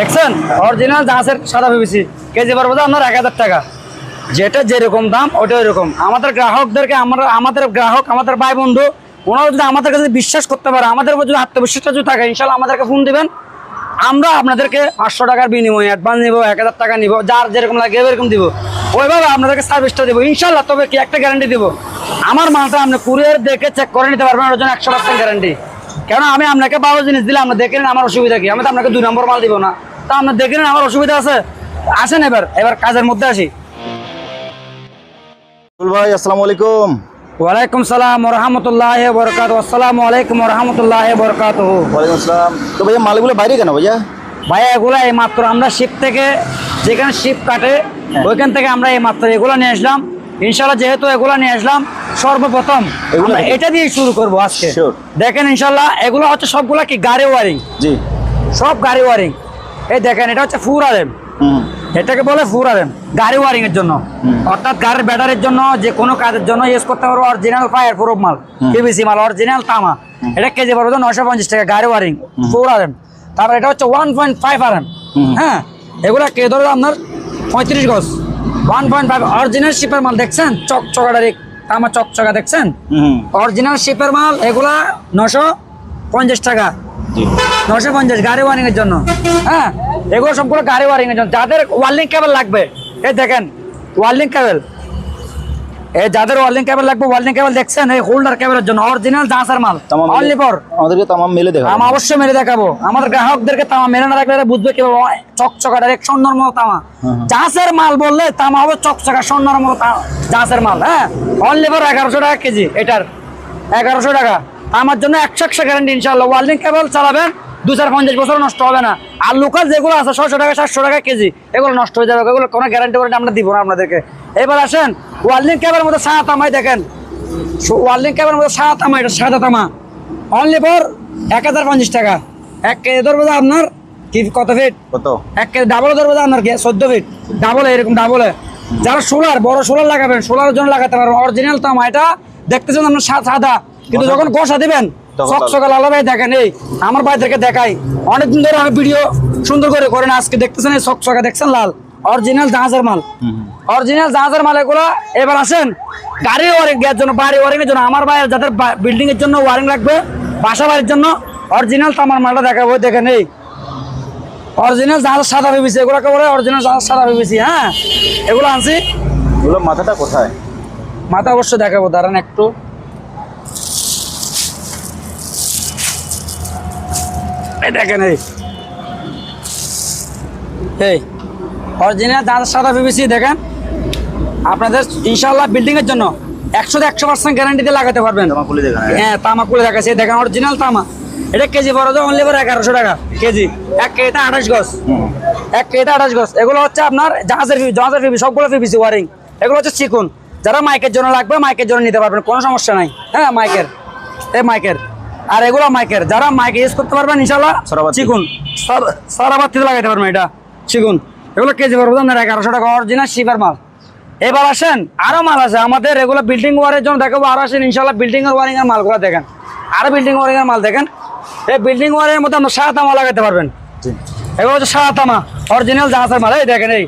দেখছেন? অরিজিনাল জাহাজের সাদা পিভিসি কেজি পড়বে তো আপনার এক হাজার টাকা। যেটা যেরকম দাম ওটা ওইরকম আমাদের গ্রাহকদেরকে, আমরা আমাদের গ্রাহক, আমাদের ভাই বন্ধু, ওনারা যদি আমাদের কাছে বিশ্বাস করতে পারে, আমাদের উপর যদি আত্মবিশ্বাসটা যদি থাকে, ইনশাল্লাহ আমাদেরকে ফোন দিবেন। আমরা আপনাদেরকে পাঁচশো টাকার বিনিময়ে অ্যাডভান্স নিবো, এক হাজার টাকা নিবো, যার যেরকম লাগে এরকম দিব। ওইভাবে আপনাদেরকে সার্ভিসটা দেবো। ইনশাল্লাহ তবে কি একটা গ্যারান্টি দিব? আমার মালটা আপনি কুরিয়ার দেখে চেক করে নিতে পারবেন, ওর জন্য একশো পার্সেন্ট গ্যারান্টি কেন আমি আপনাকে ভালো জিনিস দিলে আপনি দেখে নিন আমার অসুবিধা কি? আমি তো আপনাকে দুই নম্বর মাল দিব না। তা আপনি দেখে নেন আমার অসুবিধা আছে। আসেন এবার এবার কাজের মধ্যে আসি। ভাই আসসালামু আলাইকুম। ওয়ালাইকুম সালাম রহমতুল্লাহ বরকাত আসসালামু আলাইকুম রহমতুল্লাহ বরকাত ওয়ালাইকুম আসসালাম তো ভাইয়া মালগুলো বাইরে কেন ভাইয়া? ভাই এগুলো এই মাত্র আমরা শিপ থেকে যেখানে শিপ কাটে ওইখান থেকে আমরা এই মাত্র এগুলো নিয়ে আসলাম। ইনশাল্লাহ যেহেতু এগুলো নিয়ে আসলাম সর্বপ্রথম এটা দিয়ে শুরু করব আজকে. দেখেন ইনশাল্লাহ এগুলো হচ্ছে সবগুলা কি গাড়ি ওয়ারিং? জি। সব গাড়ি ওয়ারিং। এই দেখেন এটা হচ্ছে ফুর আরেম এটাকে বলে ফুর আরেম গাড়ি ওয়ারিং এর জন্য। অর্থাৎ গাড়ির ব্যাটারির জন্য যে কোনো কাজের জন্য ইউজ করতে পারব অরিজিনাল ফায়ার প্রুফ মাল পিভিসি মাল অরিজিনাল তামা। এটা কেজি পড়বে নশো পঞ্চাশ টাকা গাড়ি ওয়ারিং ফুর আরেম তারপর এটা হচ্ছে ওয়ান পয়েন্ট ফাইভ আরেম হ্যাঁ এগুলা কে ধরবে আপনার? পঁয়ত্রিশ গজ। ওয়ান পয়েন্ট ফাইভ অরিজিনাল শিপের মাল দেখছেন? চকচকাটা তামা চকচকা দেখছেন? অরিজিনাল শিপের মাল এগুলা নশো পঞ্চাশ টাকা। নশো পঞ্চাশ গাড়ি ওয়ারিং এর জন্য। হ্যাঁ? এগুলো সবগুলো গাড়ি ওয়ারিং এর জন্য। যাদের ওয়ার্লিং কেবল লাগবে এই দেখেন ওয়ার্লিং কেবল এই যাদের ওয়ার্লিং কেবল লাগবে ওয়ার্লিং কেবল দেখছেন? এই হোল্ডার কেবলের জন্য অরিজিনাল জাহাজের মাল অনলি ফর আমাদেরকে তামাম মেলে দেখা তামা অবশ্যই মেরে দেখাবো। আমাদের গ্রাহকদেরকে তামা মেরে না রাখলে বুঝবে কীভাবে চকচকা ডাইরেক্ট স্বর্ণর মতো তামা জাহাজের মাল বললে তামা হবে চকচকা স্বর্ণর মতো জাহাজের মাল হ্যাঁ? অনলি ফর এগারোশো টাকা কেজি এটার। এগারোশো টাকা। আমার জন্য একশো একশো গ্যারান্টি ইনশাল্লাহ ওয়ার্ল্ডিং কেবল চালাবেন দু চার পঞ্চাশ বছর নষ্ট হবে না। আর লোকাল যেগুলো আছে ছশো টাকা সাতশো টাকা কেজি এগুলো নষ্ট হয়ে যাবে। এগুলো কোনো গ্যারান্টি ওয়ারেন্টি আমরা দিব না আপনাদেরকে। এবার আসেন ওয়ার্ল্ডিং কেবলের মধ্যে সাদা তামাই দেখেন। ওয়ার্ল্ডিং কেবলের মধ্যে সাদা তামা এটা সাদা তামা। অনলি ফর এক হাজার পঞ্চাশ টাকা। এক কেজি ধরবো আপনার কি কত ফিট কত? এক কেজি ডাবল ধরবো আপনার চোদ্দ ফিট ডাবল এরকম ডাবলে যারা সোলার বড় সোলার লাগাবেন সোলারের জন্য লাগাতে পারবেন। অরিজিনাল তামা এটা দেখতেছেন আপনার সাদা। কিন্তু যখন গোসা দিবেন। সকাল আলো ভাই দেখেন এই আমার ভাইদেরকে দেখাই। অনেকদিন ধরে আমি ভিডিও সুন্দর করে করেন আজকে দেখতেছেন এই চকা দেখছেন লাল? অরিজিনাল জাহাজের মাল। অরিজিনাল জাহাজের মাল এগুলো এবার আসেন গাড়ি ওয়ারিং দেওয়ার জন্য বাড়ি ওয়ারিং এর জন্য। আমার ভাইয়ের যাদের বিল্ডিং এর জন্য ওয়ারিং লাগবে বাসা বাড়ির জন্য অরিজিনাল তামার মালটা দেখাবো দেখেন এই। অরিজিনাল জাহাজ সাদা ভেবেছি এগুলোকে বলে অরিজিনাল জাহাজ সাদা ভেবেছি হ্যাঁ? এগুলো আনছি। এগুলো মাথাটা কোথায়? মাথা অবশ্য দেখাবো দাঁড়ান একটু। এই দেখেন এই। এই অরিজিনাল দাঁত সাদা ভেবেছি দেখেন। আপনাদের ইনশাল্লাহ বিল্ডিং এর জন্য একশো একশো পার্সেন্ট গ্যারান্টিতে লাগাতে পারবেন। খুলে হ্যাঁ। তামা করে দেখাচ্ছে। দেখেন অরিজিনাল তামা। এটা কেজি বড় তো অনলি এগারোশো টাকা কেজি। এক কেজিতে আঠাশ গজ। এক কেজিতে আঠাশ গজ। এগুলো হচ্ছে আপনার জাহাজের ফিবি জাহাজের ফিবি সবগুলো ফিবিসি ওয়ারিং। এগুলো হচ্ছে চিকুন। যারা মাইকের জন্য লাগবে মাইকের জন্য নিতে পারবেন কোনো সমস্যা নাই। হ্যাঁ মাইকের। এই মাইকের। আর এগুলো মাইকের যারা মাইক ইউজ করতে পারবেন ইনশাল্লাহ। চিকুন। সারাবাতিতে লাগাইতে পারবেন এটা চিকুন। এগুলো কেজি পড়বে আপনার এগারোশো টাকা অরিজিনাল শিপের মাল। এবার আসেন আরও মাল আছে আমাদের এগুলো বিল্ডিং ওয়ারের জন্য দেখাবো আর আসেন ইনশাল্লাহ বিল্ডিং এর ওয়ারিং এর মালগুলো দেখেন। আরও বিল্ডিং ওয়ারিং এর মাল দেখেন। এই বিল্ডিং ওয়ারের মধ্যে আমরা সাদা তামা লাগাতে পারবেন। জি। এগুলো হচ্ছে সাদা তামা অরিজিনাল জাহাজের মাল এই দেখেন এই।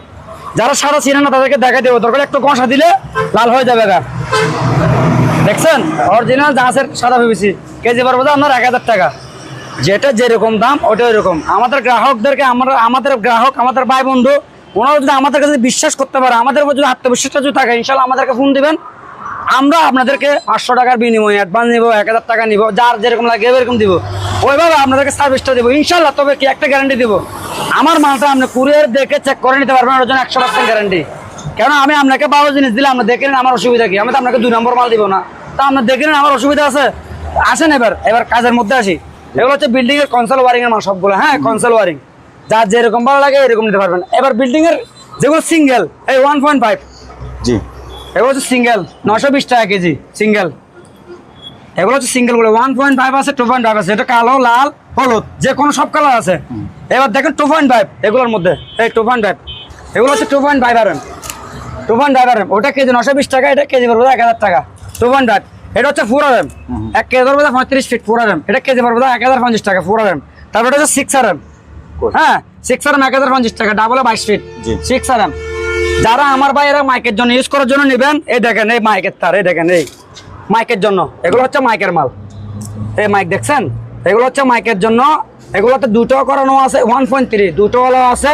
যারা সাদা চিনে না তাদেরকে দেখাই দেবো। দরকার একটু কষা দিলে লাল হয়ে যাবে দেখছেন? অরিজিনাল জাহাজের সাদা ভেবেছি। কেজি পড়বে আপনার এক হাজার টাকা। যেটা যেরকম দাম ওটা ওইরকম আমাদের গ্রাহকদেরকে, আমরা, আমাদের গ্রাহক, আমাদের ভাই বন্ধু, ওনারা যদি আমাদের কাছে বিশ্বাস করতে পারে, আমাদের উপর যদি আত্মবিশ্বাসটা যদি থাকে, ইনশাল্লাহ আমাদেরকে ফোন দিবেন। আমরা আপনাদেরকে পাঁচশো টাকার বিনিময়ে অ্যাডভান্স নিবো, এক হাজার টাকা নিবো, যার যেরকম লাগে এরকম দিব। ওইভাবে আপনাদেরকে সার্ভিসটা দেবো। ইনশাল্লাহ তবে কি একটা গ্যারান্টি দিব? আমার মালটা আপনি কুরিয়ার দেখে চেক করে নিতে পারবেন ওর জন্য একশো পার্সেন্ট গ্যারান্টি কেন আমি আপনাকে ভালো জিনিস দিলে আপনি দেখে নিন আমার অসুবিধা কি? আমি তো আপনাকে দুই নম্বর মাল দিব না। তা আপনি দেখে নিন আমার অসুবিধা আছে। আসেন এবার এবার কাজের মধ্যে আসি। এগুলো হচ্ছে বিল্ডিং এর কনসেল ওয়ারিং এর মাল সবগুলো হ্যাঁ কনসেল ওয়ারিং যার যেরকম ভালো লাগে এরকম নিতে পারবেন। এবার বিল্ডিং এর যেগুলো সিঙ্গেল এই ওয়ান পয়েন্ট ফাইভ জি। এগুলো হচ্ছে সিঙ্গেল নশো বিশ টাকা কেজি সিঙ্গেল এগুলো হচ্ছে সিঙ্গেলগুলো ওয়ান পয়েন্ট ফাইভ আছে টু পয়েন্ট ফাইভ আছে। এটা কালো লাল হলুদ যে কোনো সব কালার আছে। এবার দেখেন টু পয়েন্ট ফাইভ এগুলোর মধ্যে এই টু পয়েন্ট ফাইভ এগুলো হচ্ছে টু পয়েন্ট ফাইভ আর টু পয়েন্ট ফাইভ আর ওটা কেজি নশো বিশ টাকা এটা কেজি পড়বে এক হাজার টাকা। টু পয়েন্ট ফাইভ এটা হচ্ছে ফোর আর এম এক কেজি পড়বে পঁয়ত্রিশ ফিট ফোর আর এম এটা কেজি পড়বে এক হাজার পঞ্চাশ টাকা ফোর আর এম তারপর এটা হচ্ছে সিক্স আর এম হ্যাঁ সিক্স আর এক হাজার পঞ্চাশ টাকা ডাবল বাইশ ফিট। সিক্স আর যারা আমার ভাইয়েরা মাইকের জন্য ইউজ করার জন্য নেবেন এই দেখেন এই মাইকের তার এই দেখেন এই মাইকের জন্য। এগুলো হচ্ছে মাইকের মাল। এই মাইক দেখছেন? এগুলো হচ্ছে মাইকের জন্য। এগুলোতে দুটো করানো আছে ওয়ান পয়েন্ট থ্রি দুটো হলো আছে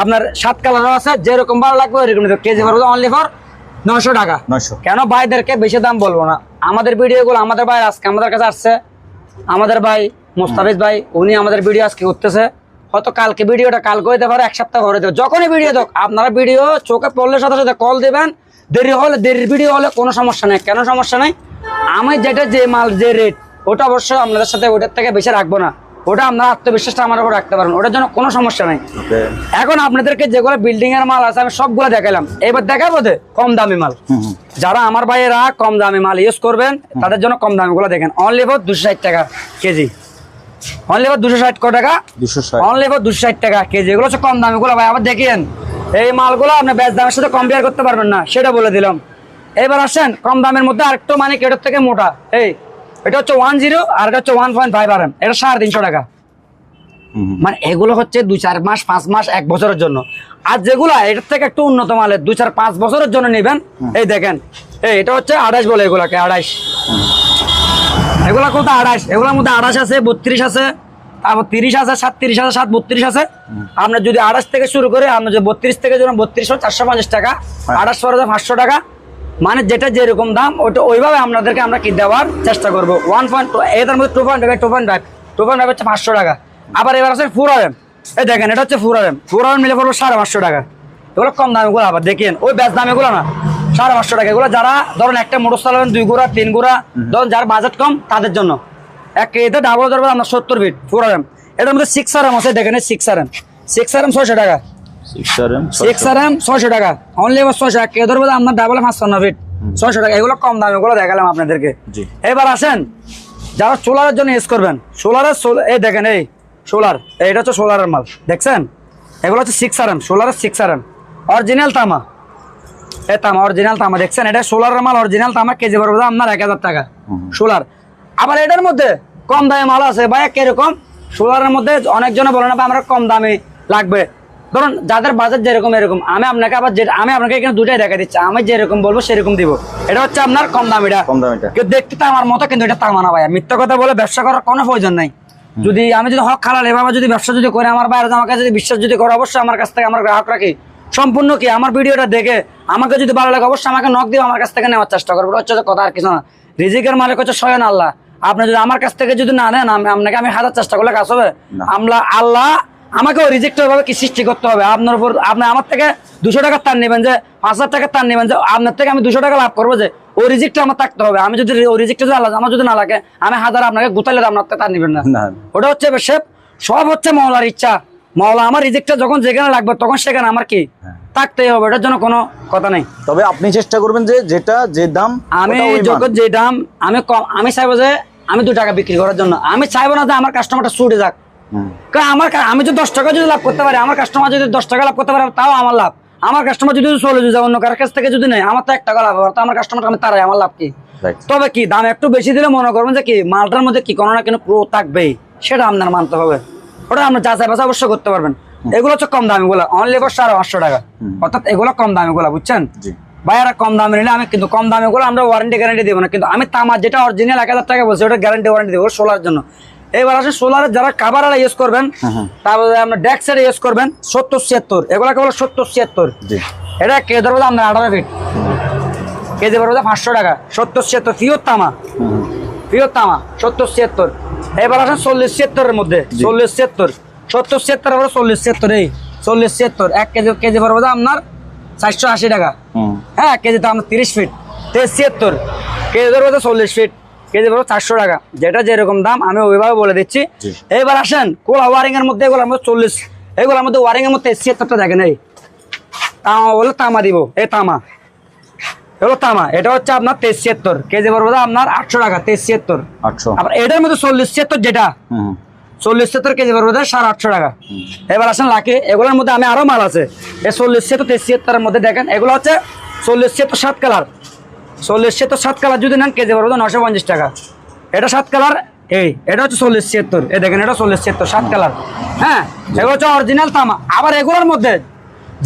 আপনার সাত কালারও আছে যেরকম ভালো লাগবে ওইরকম কেজি পড়বে অনলি ফর নশো টাকা। নশো কেন? ভাইদেরকে বেশি দাম বলব না। আমাদের ভিডিওগুলো আমাদের ভাই আজকে আমাদের কাছে আসছে। আমাদের ভাই মোস্তাফিজ ভাই, উনি আমাদের ভিডিও আজকে করতেছে। হয়তো কালকে ভিডিওটা কালকে হইতে পারে এক সপ্তাহ করে দেবে। যখনই ভিডিও দেখ, আপনারা ভিডিও চোখে পড়লে সাথে সাথে কল দেবেন। দেরি হলে দেরির ভিডিও হলে কোনো সমস্যা নেই। কেন সমস্যা নেই? আমি যেটা যে মাল, যে রেট ওটা অবশ্যই আপনাদের সাথে ওটার থেকে বেশি রাখব না। ওটা আপনারা আত্মবিশ্বাসটা আমার উপর রাখতে পারেন ওটার জন্য কোনো সমস্যা নেই। এখন আপনাদেরকে যেগুলো বিল্ডিং এর মাল আছে আমি সবগুলো দেখালাম এবার দেখাবো তো কম দামি মাল। যারা আমার ভাইয়েরা কম দামি মাল ইউজ করবেন তাদের জন্য কম দামি গুলো দেখেন। অনলি ফর দুশো ষাট টাকা কেজি। অনলি ফর দুশো ষাট টাকা? দুশো অনলি ফর দুশো ষাট টাকা কেজি। এগুলো হচ্ছে কম দামি গুলো। ভাই আবার দেখেন এই মালগুলো আপনি ব্যাস দামের সাথে কম্পেয়ার করতে পারবেন না। সেটা বলে দিলাম। এবার আসেন কম দামের মধ্যে আরেকটু মানে কেটার থেকে মোটা। এই এটা হচ্ছে ওয়ান জিরো আর হচ্ছে one point five R M এটা সাড়ে তিনশো টাকা। মানে এগুলো হচ্ছে দুই চার মাস পাঁচ মাস এক বছরের জন্য। আর যেগুলো এটার থেকে একটু উন্নত মালের দুই চার পাঁচ বছরের জন্য নেবেন এই দেখেন এই এটা হচ্ছে আড়াইশ বলে এগুলাকে আড়াইশ। এগুলা কত? আড়াইশ। এগুলোর মধ্যে আড়াইশ আছে বত্রিশ আছে তারপর তিরিশ আছে সাতত্রিশ আছে সাত বত্রিশ আছে আপনার যদি আড়াইশ থেকে শুরু করে আপনার যদি বত্রিশ থেকে যদি বত্রিশশো চারশো পঞ্চাশ টাকা। আড়াইশ পরে পাঁচশো টাকা। মানে যেটা যেরকম দাম, ওটা ওইভাবে আপনাদেরকে আমরা কি দেওয়ার চেষ্টা করব। ওয়ান পয়েন্ট এটার মধ্যে two point two point five two point five হচ্ছে পাঁচশো টাকা। আবার এবার আছে ফোর আর এম এই দেখেন, এটা হচ্ছে four R M four R M মিলে পড়ব সাড়ে পাঁচশো টাকা। এগুলো কম দামে গুলো আবার দেখেন, ওই ব্যাস দামে গুলো না, সাড়ে পাঁচশো টাকা। এগুলো যারা ধরুন একটা মোটর চালাবেন দুই গোড়া তিন গোড়া ধরুন যার বাজেট কম, তাদের জন্য। এক কেজিতে ডাবল ধরবেন আপনার সত্তর ফিট ফোর আর এম এটার মধ্যে সিক্স আর এম আছে, দেখেন six R M six R M ছয়শো টাকা। Six R M six R M ছয়শো টাকা। অনলি এবার ছয়শো টাকা কে আপনার ডাবল পাঁচশো ফিট ছয়শো টাকা এগুলো কম দাম এগুলো দেখালাম আপনাদেরকে। এবার আসেন যারা সোলারের জন্য ইউজ করবেন সোলারের এই দেখেন এই সোলার এইটা হচ্ছে সোলারের মাল দেখছেন? এগুলো হচ্ছে সিক্স আর এম সোলারের সিক্স আর এম অরিজিনাল তামা। এ তামা অরিজিনাল তামা দেখছেন? এটা সোলারের মাল অরিজিনাল তামা কেজি পড়বে আপনার এক হাজার টাকা সোলার। আবার এটার মধ্যে কম দামে মাল আছে ভাই কীরকম? সোলারের মধ্যে অনেকজনে বলে না আমরা কম দামে লাগবে। ধরুন যাদের বাজেট যেরকম এরকম আমি আপনাকে আবার যেটা আমি আপনাকে এখানে দুটাই দেখা দিচ্ছি। আমি যেরকম বলব সেরকম দিব। এটা হচ্ছে আপনার কম দামিটা। কম দামিটা। কেউ দেখতে তো আমার মতো কিন্তু এটা তামা না ভাই মিথ্যা কথা বলে ব্যবসা করার কোনো প্রয়োজন নাই। যদি আমি যদি হক খালাল এভাবে যদি ব্যবসা যদি করে আমার বাইরে আমার কাছে যদি বিশ্বাস যদি করে অবশ্যই আমার কাছ থেকে আমার গ্রাহকরা কি সম্পূর্ণ কি? আমার ভিডিওটা দেখে আমাকে যদি ভালো লাগে অবশ্যই আমাকে নক দিয়ে আমার কাছ থেকে নেওয়ার চেষ্টা করব। হচ্ছে কথা আর কিছু না। রিজিকের মালিক হচ্ছে স্বয়ং আল্লাহ। আপনি যদি আমার কাছ থেকে যদি না নেন আমি আপনাকে আমি হাজার চেষ্টা করলে কাজ হবে। আমরা আল্লাহ আমাকেও রিজেক্ট ভাবে কি সৃষ্টি করতে হবে? আপনার উপর আপনি আমার থেকে দুশো টাকার তার নেবেন যে পাঁচ হাজার টাকার তার নেবেন যে আপনার থেকে আমি দুশো টাকা লাভ করব যে ওই রিজেক্টটা আমার থাকতে হবে। আমি যদি ওই রিজেক্টটা যদি আমার যদি না লাগে আমি হাজার আপনাকে গুতাইলে আপনার তার নেবেন না। ওটা হচ্ছে শেপ সব হচ্ছে মহলার ইচ্ছা। মহলা আমার রিজেক্টটা যখন যেখানে লাগবে তখন সেখানে আমার কি? থাকতেই হবে এটার জন্য কোনো কথা নেই। তবে আপনি চেষ্টা করবেন যে যেটা যে দাম আমি। যখন যে দাম আমি কম আমি চাইব যে আমি দু টাকা বিক্রি করার জন্য। আমি চাইব না যে আমার কাস্টমারটা ছুটে যাক। কারণ আমার আমি যদি দশ টাকা যদি লাভ করতে পারি আমার কাস্টমার যদি দশ টাকা লাভ করতে পারে তাও আমার লাভ। আমার কাস্টমার যদি চলে যায় অন্য কারোর কাছ থেকে যদি নেয় আমার তো এক টাকা লাভ হবে তো আমার কাস্টমার আমি তারাই আমার লাভ কি? তবে কি দাম একটু বেশি দিলে মনে করবেন যে কি মালটার মধ্যে কি কোনো না কোনো প্রো থাকবেই সেটা আপনার মানতে হবে। ওটা আপনার যাচাই বাছাই অবশ্যই করতে পারবেন। এগুলো হচ্ছে কম দামি গুলা অনলি ফর সাড়ে পাঁচশো টাকা। অর্থাৎ এগুলো কম দামি গুলা বুঝছেন? ভাইয়ারা কম দামে নিলে আমি কিন্তু কম দামে গুলো আমরা ওয়ারেন্টি গ্যারান্টি দেবো না কিন্তু আমি তামা যেটা অরিজিনাল এক হাজার টাকা বলছি ওটা গ্যারান্টি ওয়ারেন্টি দেবো সোলার জন্য। এবার আসে সোলারের যারা কাভারালা ইউজ করবেন তারপরে আমরা ডেক্সের ইউজ করবেন সত্তর ছিয়াত্তর। এগুলো কেবল সত্তর ছিয়াত্তর। এটা কে ধরবো আপনার আঠারো ফিট কেজি পড়বে পাঁচশো টাকা। সত্তর ছিয়াত্তর পিওর তামা। পিওর তামা সত্তর ছিয়াত্তর। এবার আসেন চল্লিশ ছিয়াত্তরের মধ্যে। চল্লিশ ছিয়াত্তর। সত্তর ছিয়াত্তর পরে চল্লিশ ছিয়াত্তর এই চল্লিশ ছিয়াত্তর। এক কেজি কেজি পড়বে আপনার চারশো আশি টাকা। হ্যাঁ কেজি আপনার তিরিশ ফিট তেইশ ছিয়াত্তর। কেজি ধরবো চল্লিশ ফিট কেজি পড়বে চারশো টাকা। যেটা যেরকম দাম আমি ওইভাবে বলে দিচ্ছি। এবার আসেন কোলা ওয়ারিং এর মধ্যে এগুলোর মধ্যে চল্লিশ। এগুলোর মধ্যে ওয়ারিং এর মধ্যে ছিয়াত্তরটা দেখেন এই। তামা বলে তামা দিব এ তামা। এগুলো তামা এটা হচ্ছে আপনার তেইশ ছিয়াত্তর। কেজি পড়বে আপনার আটশো টাকা তেইশ ছিয়াত্তর। আটশো। আবার এটার মধ্যে চল্লিশ ছিয়াত্তর যেটা চল্লিশ ছিয়াত্তর কেজি পড়বে সাড়ে আটশো টাকা। এবার আসেন লাখে এগুলোর মধ্যে আমি আরও মাল আছে। এই চল্লিশ ছিয়াত্তর তেইশ ছিয়াত্তরের মধ্যে দেখেন এগুলো হচ্ছে চল্লিশ ছিয়াত্তর সাত কালার। চল্লিশ ছিয়াত্তর, সাত কালার যদি নেন কেজি পড়বে নশো পঞ্চাশ টাকা। এটা সাত কালার, এই, এটা হচ্ছে চল্লিশ ছিয়াত্তর। এই দেখেন, এটা চল্লিশ ছিয়াত্তর, সাত কালার। হ্যাঁ এগুলো হচ্ছে অরিজিনাল তামা। আবার এগুলোর মধ্যে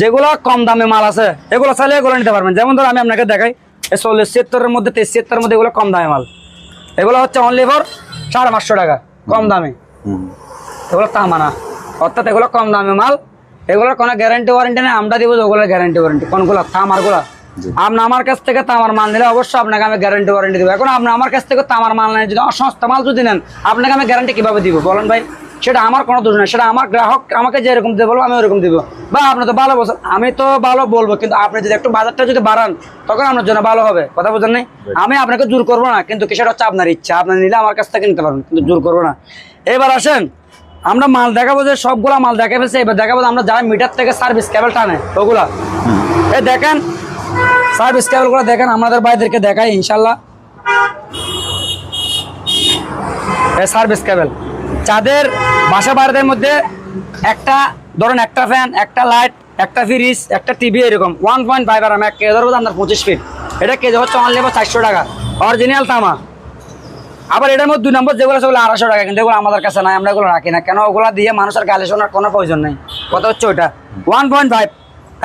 যেগুলো কম দামে মাল আছে, এগুলো চাইলে এগুলো নিতে পারবেন। যেমন ধর আমি আপনাকে দেখাই, এই চল্লিশ ছিয়াত্তরের মধ্যে, তেইশ ছিয়াত্তরের মধ্যে এগুলো কম দামে মাল। এগুলো হচ্ছে অনলি ফর সাড়ে পাঁচশো টাকা, কম দামে। এগুলো তামা না। অর্থাৎ এগুলো কম দামে মাল। এগুলোর কোনো গ্যারান্টি ওয়ারেন্টি নেই, আমরা দিব ওগুলোর গ্যারান্টি ওয়ারেন্টি কোনগুলো? তামারগুলো। আপনি আমার কাছ থেকে তামার মাল নিলে অবশ্যই আপনাকে আমি গ্যারান্টি ওয়ারেন্টি দেবো। এখন আপনি আমার কাছ থেকে তামার মাল নেন যদি সস্তা মাল যদি নেন আপনাকে আমি গ্যারান্টি কীভাবে দিব? বলেন ভাই সেটা আমার কোনো দোষ নেই সেটা আমার গ্রাহক আমাকে যেরকম দিয়ে বলব আমি ওরকম দিব। বা আপনি তো ভালো বলছেন আমি তো ভালো বলব কিন্তু আপনি যদি একটু বাজারটা যদি বাড়ান তখন আপনার জন্য ভালো হবে। কথা বোঝেন নাই? আমি আপনাকে জোর করব না কিন্তু কি সেটা হচ্ছে আপনার ইচ্ছা আপনি নিলে আমার কাছ থেকে নিতে পারবেন কিন্তু জোর করব না। এবার আসেন আমরা মাল দেখাবো যে সবগুলা মাল দেখা ফেলছে এবার দেখাবো আমরা যারা মিটার থেকে সার্ভিস কেবল টানে ওগুলা। এই দেখেন সার্ভিস কেবলগুলো দেখেন, আমাদের ভাইদেরকে দেখাই, ইনশাল্লাহ। এই সার্ভিস কেবল। যাদের বাসা বাড়িদের মধ্যে একটা, ধরুন একটা ফ্যান একটা লাইট একটা ফ্রিজ একটা টিভি এরকম। ওয়ান পয়েন্ট ফাইভ আর এক কেজি আপনার পঁচিশ ফিট এটা কেজি হচ্ছে অনলি চারশো টাকা। অরিজিনাল তামা। আবার এটার মধ্যে দুই নম্বর যেগুলো সেগুলো আড়াইশো টাকা। কিন্তু এগুলো আমাদের কাছে নাই, আমরা এগুলো রাখি না। কেন? ওগুলো দিয়ে মানুষের গালে শোনার কোনো প্রয়োজন নেই। কত হচ্ছে ওটা ওয়ান পয়েন্ট ফাইভ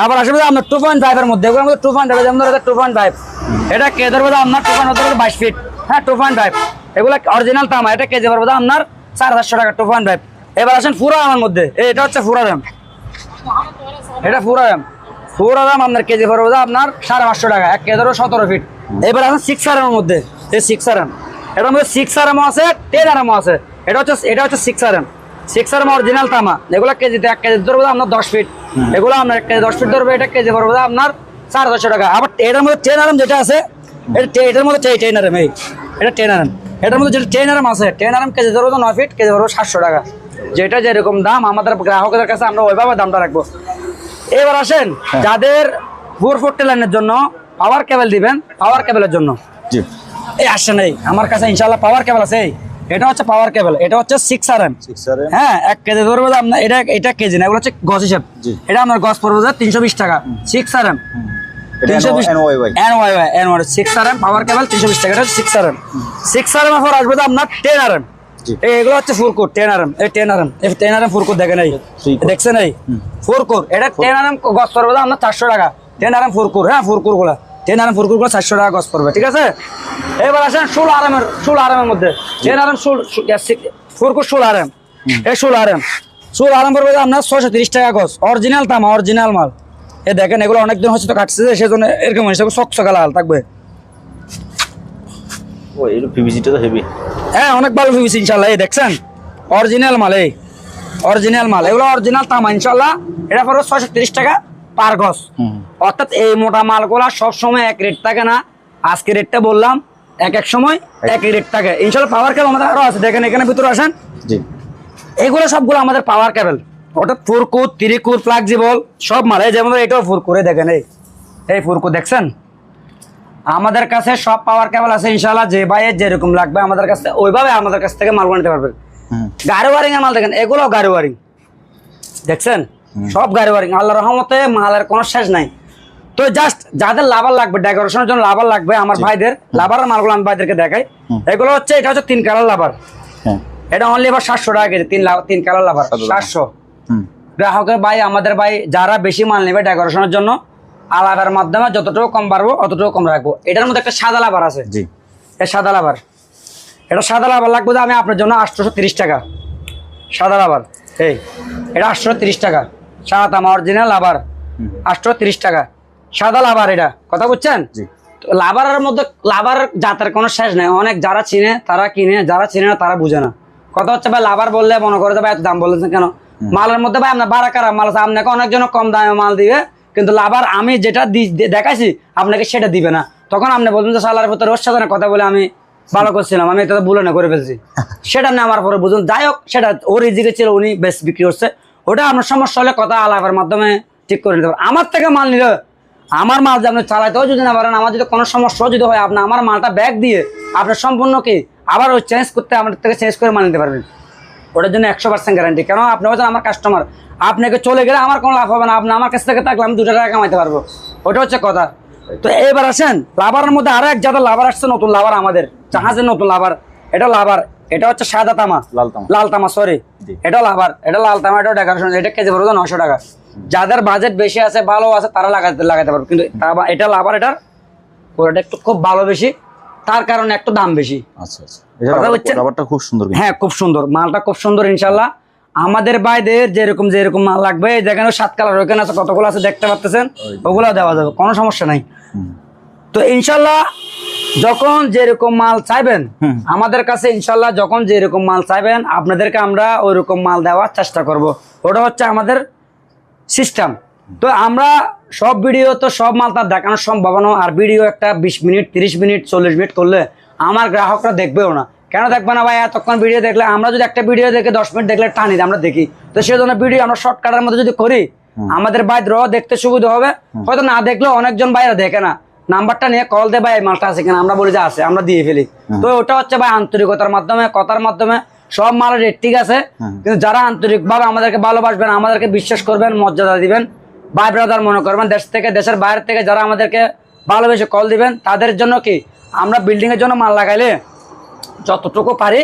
আবার আসবে আপনার টু পয়েন্ট ফাইভের মধ্যে টু পয়েন্ট ফাইভ যেমন টু পয়েন্ট ফাইভ এটা কে ধরবো আপনার টু পয়েন্ট ধরবো বাইশ ফিট হ্যাঁ টু পয়েন্ট ফাইভ এগুলো অরিজিনাল তামা এটা কেজি পারব আপনার চার হাজারশো টাকা টু পয়েন্ট ফাইভ এবার আসেন ফুরা আমার মধ্যে এটা হচ্ছে ফুরা র্যাম এটা ফুরা র্যাম ফুরা র্যাম আপনার কেজি পড়বে আপনার সাড়ে পাঁচশো টাকা, এক কেজি ধরো সতেরো ফিট এবার আসেন সিক্স আরামের মধ্যে, এই সিক্স আরাম এটার মধ্যে সিক্স আরামও আছে টেন আরামও আছে, এটা হচ্ছে এটা হচ্ছে সিক্স আরাম সিক্স আরাম অরিজিনাল তামা। এগুলো কেজিতে এক কেজি ধরবে আপনার দশ ফিট এগুলো আপনার এক কেজি দশ ফিট ধরবে এটা কেজি পড়বে আপনার সাড়ে দশশো টাকা। আবার এটার মধ্যে টেন আরাম যেটা আছে এটা এটার মধ্যে টেন আরাম এই এটা টেন আরাম এটার মধ্যে যেটা টেন আরাম আছে টেন আরাম কেজি ধরবো নয় ফিট কেজি ধরবো সাতশো টাকা। যেটা যেরকম দাম আমাদের গ্রাহকদের কাছে আমরা ওইভাবে দামটা রাখব। এবার আসেন যাদের ফোর ফোরটি লাইনের জন্য পাওয়ার কেবল দিবেন পাওয়ার কেবলের জন্য। জি। এই আসছে এই আমার কাছে ইনশাল্লাহ পাওয়ার কেবল আছে এই। এটা হচ্ছে পাওয়ার কেবল এটা হচ্ছে সিক্স আর এম হ্যাঁ এক কেজি ধরবো আপনার এটা এটা কেজি না এগুলো হচ্ছে গজ হিসাব। এটা আপনার গজ পড়বে যে তিনশো বিশ টাকা six R M six R M power cable তিনশো বিশ টাকা এটা হচ্ছে six R M six R M আসবে আপনার টেন আর এম। এগুলো হচ্ছে ফোর কোর টেন এই টেন এই ফোর কোর ফোর কোর এটা টেন আর এম গজ পড়বে আপনার চারশো টাকা ten R M four core হ্যাঁ ফোর কোরগুলা। টেন আর এম ফোর চারশো টাকা গজ পড়বে ঠিক আছে? এবার আসেন ষোলো আর এমের ষোলো আর এমের মধ্যে ten R M four core ষোলো আর এম এই ষোলো আর এম ষোলো আর এম পড়বে আপনার ছয়শো তিরিশ টাকা গজ অরিজিনাল তামা অরিজিনাল মাল। এ দেখেন এগুলো অনেকদিন হচ্ছে তো কাটছে সেজন্য এরকম হয়েছে চক চকা লাল থাকবে। পিভিসিটা তো হেভি হ্যাঁ অনেক ভালো ভেবেছি ইনশাল্লাহ। এই দেখছেন অরিজিনাল মাল এই। অরিজিনাল মাল এগুলো অরিজিনাল তামা ইনশাল্লাহ। এটা পড়বে ছয়শো তিরিশ টাকা পার গজ অর্থাৎ এই মোটা মালগুলা সব সময় এক রেট থাকে না। আজকে রেটটা বললাম এক এক সময় এক রেট থাকে। ইনশাল্লাহ পাওয়ার কেবল আমাদের আরও আছে দেখেন এখানে ভিতরে আসেন। জি। এগুলো সবগুলো আমাদের পাওয়ার কেবল অর্থাৎ ফুরকুর তিরিকুর ফ্লাক্সিবল সব মাল। এই যেমন এটাও ফুরকুরে দেখেন এই। এই ফুরকু দেখছেন? আমাদের কাছে সব পাওয়ার কেবল আছে ইনশাল্লাহ যে ভাইয়ের যেরকম লাগবে আমাদের কাছে ওইভাবে আমাদের কাছ থেকে মাল বানাতে পারবেন গাড়ি ওয়ারিং এর মাল দেখেন এগুলো গাড়ি ওয়ারিং দেখছেন? সব গাড়ি ওয়ারিং আল্লাহ রহমতে মালের কোনো শেষ নাই। তো জাস্ট যাদের লাভার লাগবে ডেকোরেশনের জন্য লাভার লাগবে আমার ভাইদের লাভার মালগুলো আমি ভাইদেরকে দেখাই। এগুলো হচ্ছে এটা হচ্ছে তিন কালার লাভার। হ্যাঁ। এটা অনলি এবার সাতশো টাকা কেজি তিন তিন কালার লাভার সাতশো গ্রাহকের ভাই আমাদের ভাই যারা বেশি মাল নেবে ডেকোরেশনের জন্য আলাদার মাধ্যমে যতটুকু কম পারব অতটুকু কম রাখব। এটার মধ্যে একটা সাদা লাভার আছে। জি। সাদা লাভার। এটা সাদা লাভার লাগবে আমি আপনার জন্য আটশোশো তিরিশ টাকা। সাদা লাভার। এই এটা আটশো তিরিশ টাকা। সাদা তামা অরিজিনাল লাভার। আটশো তিরিশ টাকা। সাদা লাভার এটা। কথা বুঝছেন? লাভারের মধ্যে লাভার জাতের কোনো শেষ নেই। অনেক যারা চিনে তারা কিনে যারা চিনে না তারা বুঝে না। কথা হচ্ছে ভাই লাভার বললে মনে করে ভাই এত দাম বলেছেন কেন? মালের মধ্যে ভাই আপনার বারা কারা মাল আছে? আপনাকে অনেকজন কম দামে মাল দিবে কিন্তু লাভার আমি যেটা দেখাইছি আপনাকে সেটা দিবে না। তখন আপনি বলবেন যে সালার ভিতরে ওর সাথে কথা বলে আমি ভালো করছিলাম। আমি এটা ভুলে না করে ফেলছি। সেটা নিয়ে আমার পরে বুঝুন। যাই হোক সেটা ওর ইজিকে ছিল উনি বেশ বিক্রি করছে। ওটা আপনার সমস্যা হলে কথা আলাপের মাধ্যমে ঠিক করে নিতে পারেন। আমার থেকে মাল নিলে আমার মাল যে আপনি চালাইতেও যদি না পারেন আমার যদি কোনো সমস্যা যদি হয় আপনি আমার মালটা ব্যাগ দিয়ে আপনার সম্পূর্ণ কি আবার ওই চেঞ্জ করতে আমাদের থেকে চেঞ্জ করে মাল নিতে পারবেন। ওটার জন্য একশো পার্সেন্ট গ্যারান্টি কেন? আপনি হচ্ছেন আমার কাস্টমার আপনাকে চলে গেলে আমার কোনো লাভ হবে না। আপনি আমার কাছ থেকে থাকলে আমি দুটো টাকা কামাইতে পারব। ওটা হচ্ছে কথা। তো এবার আসেন লাভারের মধ্যে আরও এক জাতের লাভার আসছে নতুন লাভার আমাদের। জাহাজের নতুন লাভার এটা লাভার এটা হচ্ছে সাদা তামা। লাল তামা। লাল তামা সরি এটা লাভার এটা লাল তামা এটা ডেকোরেশন এটা কেজি পড়বে নশো টাকা। যাদের বাজেট বেশি আছে ভালো আছে তারা লাগাতে লাগাতে পারবে। কিন্তু এটা লাভার এটার ওটা একটু খুব ভালো বেশি তার কারণে একটু দাম বেশি। আচ্ছা আচ্ছা? রাবারটা খুব সুন্দর। হ্যাঁ খুব সুন্দর। মালটা খুব সুন্দর ইনশাল্লাহ আমাদের বাইদের যেরকম যেরকম মাল লাগবে যেখানে সাত কালার ওইখানে আছে কতগুলো আছে দেখতে পাচ্ছেন? ওগুলো দেওয়া যাবে কোনো সমস্যা নাই। তো ইনশাল্লাহ যখন যেরকম মাল চাইবেন। আমাদের কাছে ইনশাল্লাহ যখন যেরকম মাল চাইবেন আপনাদেরকে আমরা ওইরকম মাল দেওয়ার চেষ্টা করব। ওটা হচ্ছে আমাদের সিস্টেম। তো আমরা সব ভিডিও তো সব মাল তার দেখানো সম্ভব না আর ভিডিও একটা বিশ মিনিট তিরিশ মিনিট চল্লিশ মিনিট করলে আমার গ্রাহকরা দেখবেও না। কেন দেখবে না ভাই এতক্ষণ ভিডিও দেখলে আমরা যদি একটা ভিডিও দেখে দশ মিনিট দেখলে টানি আমরা দেখি। তো সেই জন্য ভিডিও আমরা শর্টকাটের মধ্যে যদি করি আমাদের বাইর র দেখতে সুবিধা হবে। হয়তো না দেখলেও অনেকজন বাইরে দেখে না। নাম্বারটা নিয়ে কল দে ভাই মালটা আছে কিনা আমরা বলি যে আছে আমরা দিয়ে ফেলি। তো ওটা হচ্ছে ভাই আন্তরিকতার মাধ্যমে কথার মাধ্যমে সব মালের রেট ঠিক আছে? কিন্তু যারা আন্তরিকভাবে আমাদেরকে ভালোবাসবেন আমাদেরকে বিশ্বাস করবেন মর্যাদা দিবেন ভাই ব্রাদার মনে করবেন দেশ থেকে দেশের বাইরে থেকে যারা আমাদেরকে ভালোবেসে কল দিবেন তাদের জন্য কি? আমরা বিল্ডিং এর জন্য মাল লাগাইলে যতটুকু পারি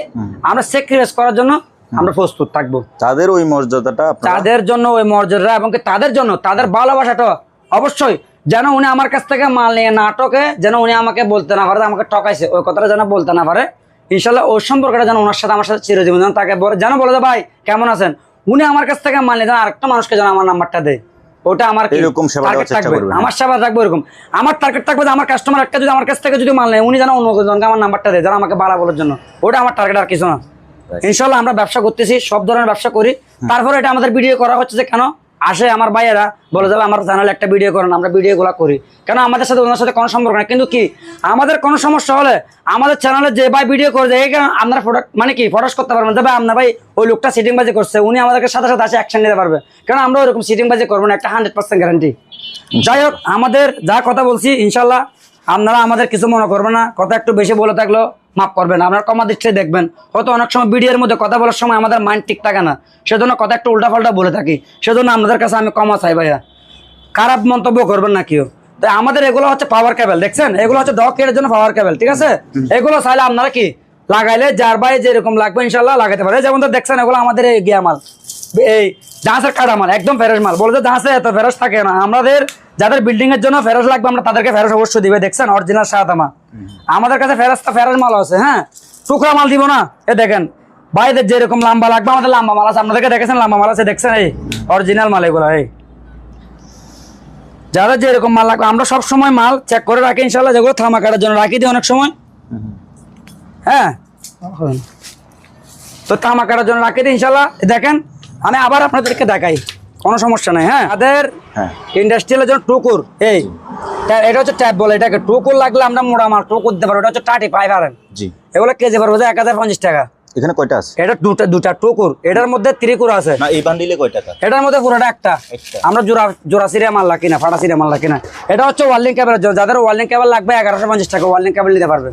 আমরা স্যাক্রিফাইস করার জন্য আমরা প্রস্তুত থাকব। তাদের ওই মর্যাদাটা তাদের জন্য ওই মর্যাদা এবং তাদের জন্য তাদের ভালোবাসাটা অবশ্যই। যেন উনি আমার কাছ থেকে মাল নিয়ে নাটকে যেন উনি আমাকে বলতে না পারে আমাকে ঠকাইছে ওই কথাটা যেন বলতে না পারে। ইনশাল্লাহ ওই সম্পর্কটা যেন ওনার সাথে আমার সাথে চিরজীবন যেন তাকে বলে যেন বলে ভাই কেমন আছেন? উনি আমার কাছ থেকে মাল নিয়ে যেন আরেকটা মানুষকে যেন আমার নাম্বারটা দেয়। ওটা আমার এরকম। আমার সেবা থাকবে এরকম আমার টার্গেট থাকবে যে আমার কাস্টমার একটা যদি আমার কাছ থেকে যদি মাল নেয় উনি যেন অন্য জনকে আমার নাম্বারটা দেয় যেন আমাকে বাড়া বলার জন্য। ওটা আমার টার্গেট আর কিছু না। ইনশাল্লাহ আমরা ব্যবসা করতেছি সব ধরনের ব্যবসা করি। তারপরে এটা আমাদের ভিডিও করা হচ্ছে যে কেন? আসে আমার ভাইয়েরা, বলে যাবে আমার চ্যানেলে একটা ভিডিও করেন, আমরা ভিডিওগুলো করি। কেন, আমাদের সাথে ওনার সাথে কোনো সম্পর্ক নেই। কিন্তু কি, আমাদের কোনো সমস্যা হলে আমাদের চ্যানেলে যে ভাই ভিডিও করে যায়, এই আপনারা ফটো মানে কি ফটোস করতে পারবেন যে ভাই আপনার ভাই ওই লোকটা সিটিং বাজি করছে, উনি আমাদেরকে সাথে সাথে আসে অ্যাকশন নিতে পারবে। কেন, আমরা ওরকম সিটিং বাজি করব না, একটা হান্ড্রেড পার্সেন্ট গ্যারান্টি যাই হোক, আমাদের যা কথা বলছি, ইনশাল্লাহ আপনারা আমাদের কিছু মনে করবে না। কথা একটু বেশি বলে থাকল। মাফ করবেন, আপনার কমা দিচ্ছে দেখবেন। হয়তো অনেক সময় ভিডিওর মধ্যে কথা বলার সময় আমাদের মাইন্ড ঠিক থাকে না। সেজন্য কথা একটু উল্টাপাল্টা বলে থাকি। সেজন্য আপনাদের কাছে আমি কমা চাই ভাইয়া। খারাপ মন্তব্য করবেন না কেউ। তাই আমাদের এগুলো হচ্ছে পাওয়ার কেবল দেখছেন? এগুলো হচ্ছে ডগ কেয়ারের জন্য পাওয়ার কেবল ঠিক আছে? এগুলো চাইলে আপনারা কি লাগাইলে যার বাই যেরকম লাগবে ইনশাল্লাহ লাগাতে পারে। যেমন তো দেখছেন, এগুলো আমাদের এই গিয়া মাল। এই জাহাজের কাটা মাল, একদম ফেরস মাল। বলে যে জাহাজে এত ফেরস থাকে না। আমাদের যাদের বিল্ডিং এর জন্য ফেরস লাগবে, আমরা তাদেরকে ফেরত অবশ্যই দিবে, দেখছেন? অরিজিনাল সাদামা আমাদের কাছে ফেরস তো ফেরস মাল আছে হ্যাঁ? টুকরা মাল দিব না। এ দেখেন ভাইদের যেরকম লম্বা লাগবে, আমাদের লম্বা মাল আছে। আপনাদেরকে দেখেছেন লম্বা মাল আছে? দেখছেন? এই অরিজিনাল মাল এগুলো, এই। যারা যেরকম মাল লাগবে, আমরা সব সময় মাল চেক করে রাখি ইনশাল্লাহ যেগুলো থামা কাটার জন্য রাখি দিই অনেক সময়। হ্যাঁ? তো থামা কাটার জন্য রাখি দিই ইনশাল্লাহ দেখেন, আমি আবার আপনাদেরকে দেখাই। কোনো সমস্যা নাই হ্যাঁ? তাদের হ্যাঁ। ইন্ডাস্ট্রিয়ালের জন্য টুকুর এই এটা হচ্ছে ট্যাপ বলে এটাকে টুকুর লাগলে আমরা মোড়া মাল টুকুর দিতে পারব এটা হচ্ছে টাটি পাই পারেন জি। এগুলো কেজি পারব যে এক হাজার পঞ্চাশ টাকা। এখানে কয়টা আছে? এটা দুটা দুটা টুকুর এটার মধ্যে ত্রিকুর আছে। না এই বান্ডিলে কয় টাকা এটার মধ্যে পুরোটা একটা। একটা। আমরা জোড়া জোড়া সিরিয়া মাল রাখি না ফাটা সিরিয়া মাল রাখি না। এটা হচ্ছে ওয়ার্লিং কেবল যাদের ওয়ার্লিং কেবল লাগবে এগারোশো পঞ্চাশ টাকা ওয়ার্লিং কেবল নিতে পারবে।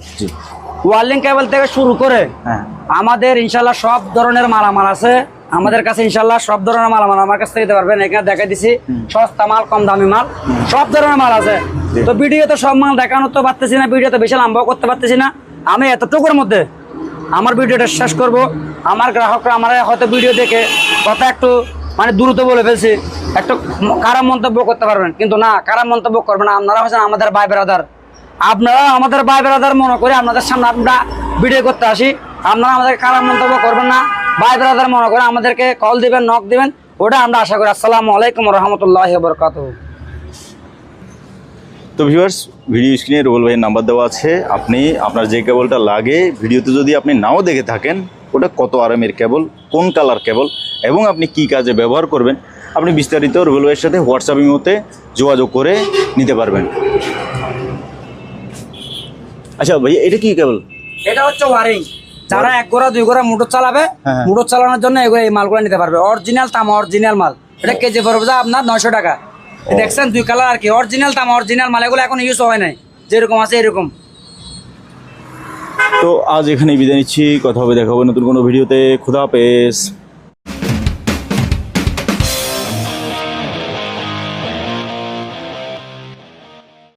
ওয়ার্লিং কেবল থেকে শুরু করে হ্যাঁ। আমাদের ইনশাল্লাহ সব ধরনের মালামাল আছে। আমাদের কাছে ইনশাল্লাহ সব ধরনের মালামাল আমার কাছ থেকে দিতে পারবেন। এখানে দেখাই দিছি সস্তা মাল কম দামি মাল সব ধরনের মাল আছে। তো ভিডিওতে সব মাল দেখানো তো পারতেছি না ভিডিওতে বেশি লম্বাও করতে পারতেছি না। আমি এতটুকুর মধ্যে আমার ভিডিওটা শেষ করব। আমার গ্রাহকরা আমার হয়তো ভিডিও দেখে কথা একটু মানে দ্রুত বলে ফেলছি। একটু খারাপ মন্তব্য করতে পারবেন। কিন্তু না খারাপ মন্তব্য করবেন না। আপনারা হচ্ছেন আমাদের ভাই বেড়াদার আপনারা আমাদের ভাই বেড়াদার মনে করে আপনাদের সামনে আমরা ভিডিও করতে আসি। আপনারা আমাদের খারাপ মন্তব্য করবেন না। ভাই বেড়াদার মনে করে আমাদেরকে কল দিবেন নক দিবেন ওটা আমরা আশা করি। আসসালামু আলাইকুম রহমতুল্লাহ বরকাত তো ভিউয়ার্স ভিডিও স্ক্রিনে রুবেল ভাইয়ের নাম্বার দেওয়া আছে। আপনি আপনার যে কেবলটা লাগে ভিডিওতে যদি আপনি নাও দেখে থাকেন ওটা কত আরামের কেবল কোন কালার কেবল এবং আপনি কি কাজে ব্যবহার করবেন আপনি বিস্তারিত রুবেল ভাইয়ের সাথে হোয়াটসঅ্যাপ ইমোতে যোগাযোগ করে নিতে পারবেন। আচ্ছা ভাই এটা কি কেবল এটা হচ্ছে ওয়ারিং যারা এক গোড়া দুই গোড়া মোটর চালাবে হ্যাঁ। মোটর চালানোর জন্য এগুলো এই মালগুলো নিতে পারবে। অরিজিনাল তামা অরিজিনাল মাল। এটা কেজি পড়বে যা আপনার নয়শো টাকা। দেখছেন দুই কালার আর কি। অরিজিনাল তামা অরিজিনাল মাল এগুলো এখন ইউজ হয় নাই। যেরকম আছে এরকম। তো আজ এখানে বিদায় নিচ্ছি। কথা হবে দেখা হবে নতুন কোনো ভিডিওতে। খুদা হাফেজ।